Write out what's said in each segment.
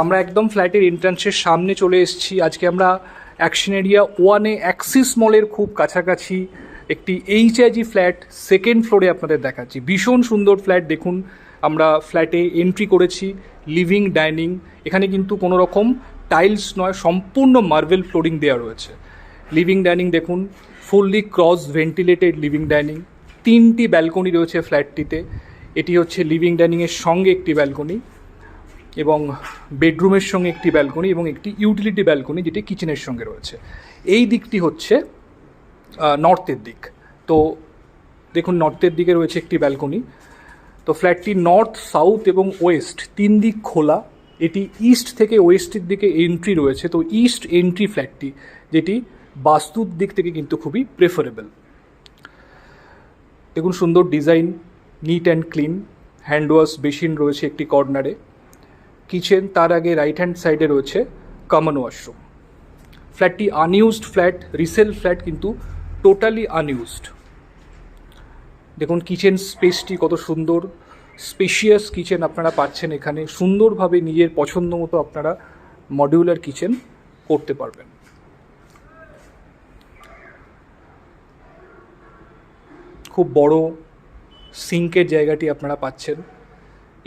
আমরা একদম ফ্ল্যাটের এন্ট্রান্সের সামনে চলে এসেছি। আজকে আমরা অ্যাকশন এরিয়া ওয়ানে অ্যাক্সিস মলের খুব কাছাকাছি একটি এইচআইজি ফ্ল্যাট সেকেন্ড ফ্লোরে আপনাদের দেখাচ্ছি। ভীষণ সুন্দর ফ্ল্যাট দেখুন, আমরা ফ্ল্যাটে এন্ট্রি করেছি লিভিং ডাইনিং এখানে কিন্তু কোনো রকম টাইলস নয়, সম্পূর্ণ মার্বেল ফ্লোরিং দেওয়া রয়েছে। লিভিং ডাইনিং দেখুন fully cross ventilated living dining তিনটি ব্যালকনি রয়েছে ফ্ল্যাটটিতে এটি হচ্ছে লিভিং ডাইনিংয়ের সঙ্গে একটি ব্যালকনি এবং বেডরুমের সঙ্গে একটি ব্যালকনি এবং একটি ইউটিলিটি ব্যালকনি যেটি কিচেনের সঙ্গে রয়েছে। এই দিকটি হচ্ছে নর্থের দিক। তো দেখুন, নর্থের দিকে রয়েছে একটি ব্যালকনি। তো ফ্ল্যাটটি নর্থ, সাউথ এবং ওয়েস্ট, তিন দিক খোলা। এটি ইস্ট থেকে ওয়েস্টের দিকে এন্ট্রি রয়েছে। তো ইস্ট এন্ট্রি ফ্ল্যাটটি, যেটি বাস্তুর দিক থেকে কিন্তু খুবই প্রেফারেবল। দেখুন, সুন্দর design, neat and clean. Hand wash রয়েছে একটি কর্নারে। কিচেন তার আগে রাইট হ্যান্ড সাইডে রয়েছে কমন ওয়াশরুম ফ্ল্যাটটি আনইউজড ফ্ল্যাট রিসেল ফ্ল্যাট কিন্তু টোটালি আনইউজড দেখুন কিচেন স্পেসটি কত সুন্দর স্পেশিয়াস কিচেন আপনারা পাচ্ছেন এখানে। সুন্দরভাবে নিজের পছন্দ মতো আপনারা মডিউলার কিচেন করতে পারবেন। খুব বড় সিঙ্কের জায়গাটি আপনারা পাচ্ছেন।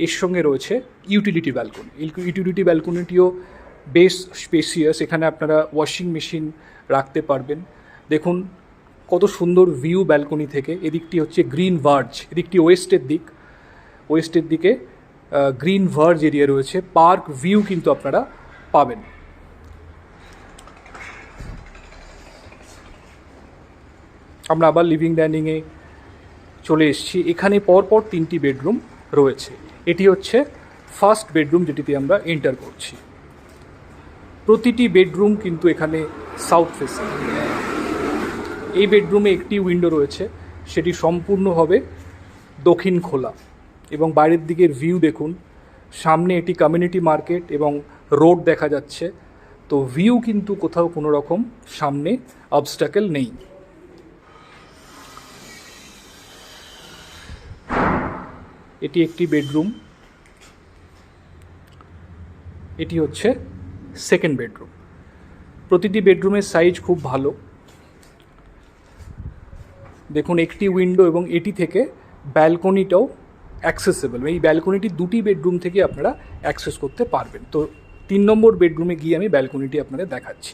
এর সঙ্গে রয়েছে ইউটিলিটি ব্যালকনি ইউটিলিটি ব্যালকনিটিও বেশ স্পেসিয়াস এখানে আপনারা ওয়াশিং মেশিন রাখতে পারবেন। দেখুন কত সুন্দর ভিউ ব্যালকনি থেকে, এদিকটি হচ্ছে গ্রিন ভার্জ এদিকটি ওয়েস্টের দিক। ওয়েস্টের দিকে গ্রিন ভার্জ এরিয়া রয়েছে পার্ক ভিউ কিন্তু আপনারা পাবেন। আমরা আবার লিভিং ডাইনিংয়ে চলে এসেছি। এখানে পরপর তিনটি বেডরুম রয়েছে। এটি হচ্ছে ফার্স্ট বেডরুম যেটিতে আমরা এন্টার করছি। প্রতিটি বেডরুম কিন্তু এখানে সাউথ ফেসিং এই বেডরুমে একটি উইন্ডো রয়েছে, সেটি সম্পূর্ণভাবে দক্ষিণ খোলা। এবং বাইরের দিকের ভিউ দেখুন, সামনে এটি কমিউনিটি মার্কেট এবং রোড দেখা যাচ্ছে। তো ভিউ কিন্তু কোথাও কোনো রকম সামনে অবস্টাকেল নেই। এটি একটি বেডরুম। এটি হচ্ছে সেকেন্ড বেডরুম। প্রতিটি বেডরুমের সাইজ খুব ভালো। দেখুন, একটি উইন্ডো এবং এটি থেকে ব্যালকনিটাও অ্যাক্সেসেবল। এই ব্যালকনিটি দুটি বেডরুম থেকে আপনারা অ্যাক্সেস করতে পারবেন। তো তিন নম্বর বেডরুমে গিয়ে আমি ব্যালকনিটি আপনাদের দেখাচ্ছি।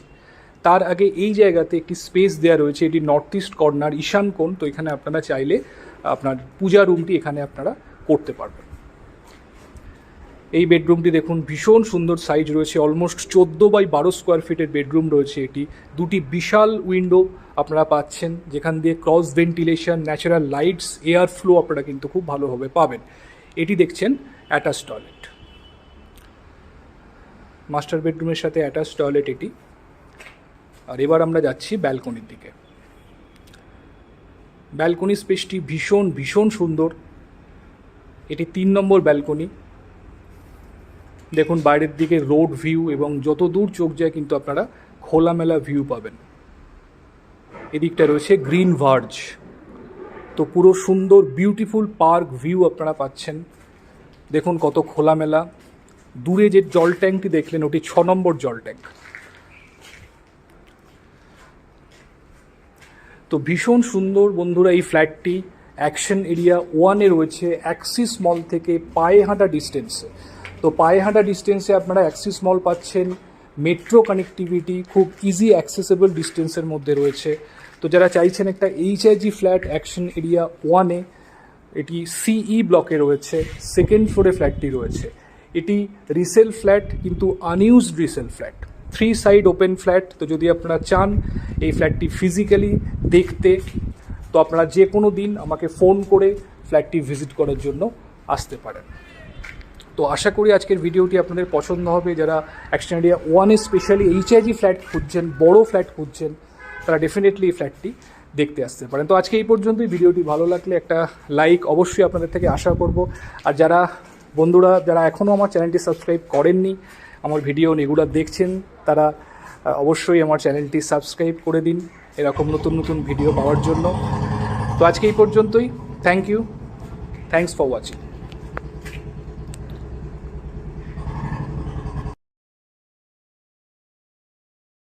তার আগে এই জায়গাতে একটি স্পেস দেওয়া রয়েছে। এটি নর্থ ইস্ট কর্নার, ঈশান কোণ। তো এখানে আপনারা চাইলে আপনার পূজা রুমটি এখানে আপনারা করতে পারবেন। এই বেডরুমটি দেখুন, ভীষণ সুন্দর সাইজ রয়েছে অলমোস্ট চোদ্দ বাই বারো স্কোয়ার ফিটের বেডরুম রয়েছে এটি। দুটি বিশাল উইন্ডো আপনারা পাচ্ছেন, যেখান দিয়ে cross ventilation natural lights air flow আপনারা কিন্তু খুব ভালোভাবে পাবেন। এটি দেখছেন অ্যাটাচ টয়লেট মাস্টার বেডরুমের সাথে অ্যাটাচ টয়লেট এটি। আর এবার আমরা যাচ্ছি ব্যালকনির দিকে। ব্যালকনি স্পেসটি ভীষণ ভীষণ সুন্দর। এটি তিন নম্বর ব্যালকনি দেখুন, বাইরের দিকে রোড ভিউ এবং যত দূর চোখ যায় কিন্তু আপনারা খোলামেলা ভিউ পাবেন। এদিকটা রয়েছে গ্রিন ভার্জ তো পুরো সুন্দর বিউটিফুল পার্ক ভিউ আপনারা পাচ্ছেন। দেখুন কত খোলামেলা। দূরে যে জল ট্যাঙ্কটি দেখলেন, ওটি ছ নম্বর জল ট্যাঙ্ক তো ভীষণ সুন্দর বন্ধুরা এই ফ্ল্যাটটি অ্যাকশন এরিয়া ওয়ানে রয়েছে অ্যাক্সিস মল থেকে পায়ে হাঁটা ডিস্টেন্সে। তো পায়ে হাঁটা ডিস্টেন্সে আপনারা অ্যাক্সিস মল পাচ্ছেন, মেট্রো কানেক্টিভিটি খুব ইজি অ্যাক্সেসেবল ডিস্টেন্সের মধ্যে রয়েছে। তো যারা চাইছেন একটা এইচআইজি ফ্ল্যাট অ্যাকশন এরিয়া ওয়ানে, এটি সিই ব্লকে রয়েছে, সেকেন্ড ফ্লোরে ফ্ল্যাটটি রয়েছে। এটি রিসেল ফ্ল্যাট কিন্তু unused resale flat. Three side open flat, তো যদি আপনারা চান এই ফ্ল্যাটটি ফিজিক্যালি দেখতে তো আপনারা যে কোনো দিন আমাকে ফোন করে ফ্ল্যাটটি ভিজিট করার জন্য আসতে পারেন। তো আশা করি আজকের ভিডিওটি আপনাদের পছন্দ হবে। যারা অ্যাকশন এরিয়া ওয়ানে স্পেশালি এইচআইজি ফ্ল্যাট খুঁজছেন, বড় ফ্ল্যাট খুঁজছেন, তারা ডেফিনেটলি এই ফ্ল্যাটটি দেখতে আসতে পারেন। তো আজকে এই পর্যন্তই। ভিডিওটি ভালো লাগলে একটা লাইক অবশ্যই আপনাদের থেকে আশা করব। আর যারা বন্ধুরা, যারা এখনও আমার চ্যানেলটি সাবস্ক্রাইব করেননি, আমার ভিডিও রেগুলার দেখছেন, তারা অবশ্যই আমার চ্যানেলটি সাবস্ক্রাইব করে দিন। এরকম নতুন নতুন ভিডিও পাওয়ার জন্য। তো আজকে এই পর্যন্তই। Thank you thanks for watching